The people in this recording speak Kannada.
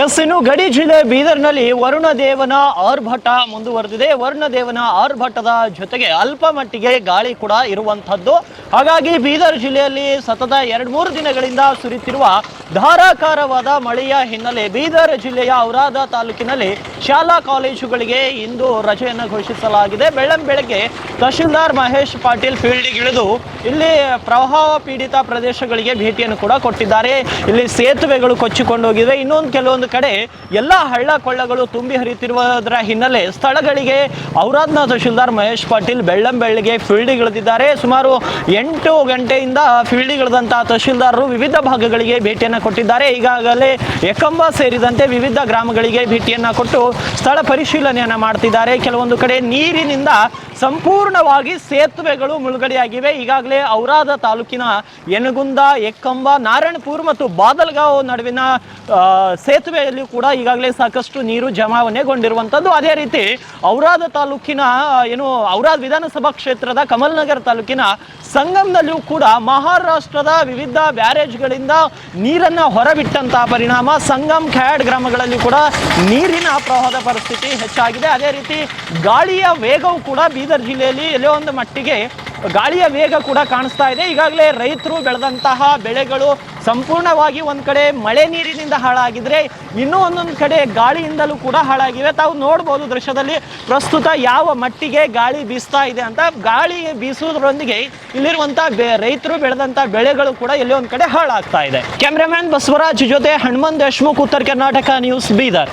ಎಸ್ ಇನ್ನು ಗಡಿ ಜಿಲ್ಲೆ ಬೀದರ್ನಲ್ಲಿ ವರುಣ ದೇವನ ಆರ್ಭಟ ಮುಂದುವರೆದಿದೆ. ವರುಣ ದೇವನ ಆರ್ಭಟದ ಜೊತೆಗೆ ಅಲ್ಪ ಮಟ್ಟಿಗೆ ಗಾಳಿ ಕೂಡ ಇರುವಂಥದ್ದು. ಹಾಗಾಗಿ ಬೀದರ್ ಜಿಲ್ಲೆಯಲ್ಲಿ ಸತತ ಎರಡ್ ಮೂರು ದಿನಗಳಿಂದ ಸುರಿತಿರುವ ಧಾರಾಕಾರವಾದ ಮಳೆಯ ಹಿನ್ನೆಲೆ ಬೀದರ್ ಜಿಲ್ಲೆಯ ಔರಾದ ತಾಲೂಕಿನಲ್ಲಿ ಶಾಲಾ ಕಾಲೇಜುಗಳಿಗೆ ಇಂದು ರಜೆಯನ್ನು ಘೋಷಿಸಲಾಗಿದೆ. ಬೆಳ್ಳಂ ಬೆಳಗ್ಗೆ ತಹಶೀಲ್ದಾರ್ ಮಹೇಶ್ ಪಾಟೀಲ್ ಫೀಲ್ಡ್ಗಿಳಿದು ಇಲ್ಲಿ ಪ್ರವಾಹ ಪೀಡಿತ ಪ್ರದೇಶಗಳಿಗೆ ಭೇಟಿಯನ್ನು ಕೂಡ ಕೊಟ್ಟಿದ್ದಾರೆ. ಇಲ್ಲಿ ಸೇತುವೆಗಳು ಕೊಚ್ಚಿಕೊಂಡು ಹೋಗಿವೆ ಇನ್ನೊಂದು ಕೆಲವೊಂದು ಕಡೆ ಎಲ್ಲ ಹಳ್ಳ ಕೊಳ್ಳಗಳು ತುಂಬಿ ಹರಿಯುತ್ತಿರುವುದರ ಹಿನ್ನೆಲೆ ಸ್ಥಳಗಳಿಗೆ ಔರಾದ್ನ ತಹಶೀಲ್ದಾರ್ ಮಹೇಶ್ ಪಾಟೀಲ್ ಬೆಳ್ಳಂ ಬೆಳ್ಳಿಗೆ ಫೀಲ್ಡ್ಗಿಳಿದಿದ್ದಾರೆ ಸುಮಾರು ಎಂಟು ಗಂಟೆಯಿಂದ ಫೀಲ್ಡಿಗಿಳಿದಂತಹ ತಹಶೀಲ್ದಾರರು ವಿವಿಧ ಭಾಗಗಳಿಗೆ ಭೇಟಿಯನ್ನು ಕೊಟ್ಟಿದ್ದಾರೆ. ಈಗಾಗಲೇ ಎಕಂಬ ಸೇರಿದಂತೆ ವಿವಿಧ ಗ್ರಾಮಗಳಿಗೆ ಭೇಟಿಯನ್ನು ಕೊಟ್ಟು ಸ್ಥಳ ಪರಿಶೀಲನೆಯನ್ನು ಮಾಡ್ತಿದ್ದಾರೆ. ಕೆಲವೊಂದು ಕಡೆ ನೀರಿನಿಂದ ಸಂಪೂರ್ಣವಾಗಿ ಸೇತುವೆಗಳು ಮುಳುಗಡೆಯಾಗಿವೆ. ಈಗಾಗಲೇ ಔರಾದ ತಾಲೂಕಿನ ಯನಗುಂದ ಎಕ್ಕಂಬ ನಾರಾಯಣಪುರ್ ಮತ್ತು ಬಾದಲ್ಗಾಂವ್ ನಡುವಿನ ಸೇತುವೆಯಲ್ಲಿ ಕೂಡ ಈಗಾಗಲೇ ಸಾಕಷ್ಟು ನೀರು ಜಮಾವಣೆಗೊಂಡಿರುವಂಥದ್ದು ಅದೇ ರೀತಿ ಔರಾದ ತಾಲೂಕಿನ ಏನು ಔರಾದ್ ವಿಧಾನಸಭಾ ಕ್ಷೇತ್ರದ ಕಮಲ್ನಗರ್ ತಾಲೂಕಿನ ಸಂಗಮದಲ್ಲಿಯೂ ಕೂಡ ಮಹಾರಾಷ್ಟ್ರದ ವಿವಿಧ ಬ್ಯಾರೇಜ್ಗಳಿಂದ ನೀರನ್ನ ಹೊರಬಿಟ್ಟಂತಹ ಪರಿಣಾಮ. ಸಂಗಮ್, ಖ್ಯಾಡ್ ಗ್ರಾಮಗಳಲ್ಲಿ ಕೂಡ ನೀರಿನ ಪ್ರವಾಹದ ಪರಿಸ್ಥಿತಿ ಹೆಚ್ಚಾಗಿದೆ. ಅದೇ ರೀತಿ ಗಾಳಿಯ ವೇಗವು ಕೂಡ ಬೀದರ್ ಜಿಲ್ಲೆಯಲ್ಲಿ ಎಲ್ಲೋ ಒಂದು ಮಟ್ಟಿಗೆ ಗಾಳಿಯ ವೇಗ ಕೂಡ ಕಾಣಿಸ್ತಾ ಇದೆ. ಈಗಾಗಲೇ ರೈತರು ಬೆಳೆದಂತಹ ಬೆಳೆಗಳು ಸಂಪೂರ್ಣವಾಗಿ ಒಂದು ಕಡೆ ಮಳೆ ನೀರಿನಿಂದ ಹಾಳಾಗಿದ್ರೆ ಇನ್ನೂ ಒಂದೊಂದು ಕಡೆ ಗಾಳಿಯಿಂದಲೂ ಕೂಡ ಹಾಳಾಗಿವೆ. ತಾವು ನೋಡ್ಬೋದು ದೃಶ್ಯದಲ್ಲಿ ಪ್ರಸ್ತುತ ಯಾವ ಮಟ್ಟಿಗೆ ಗಾಳಿ ಬೀಸ್ತಾ ಇದೆ ಅಂತ. ಗಾಳಿ ಬೀಸುವುದರೊಂದಿಗೆ ಇಲ್ಲಿರುವಂತ ಬೆ- ರೈತರು ಬೆಳೆದಂತ ಬೆಳೆಗಳು ಕೂಡ ಎಲ್ಲೋ ಒಂದು ಕಡೆ ಹಾಳಾಗ್ತಾ ಇದೆ. ಕ್ಯಾಮ್ರಾಮ್ಯಾನ್ ಬಸವರಾಜ್ ಜೊತೆ ಹನುಮಂತ್ ದೇಶ್ಮುಖ್, ಉತ್ತರ ಕರ್ನಾಟಕ ನ್ಯೂಸ್, ಬೀದರ್.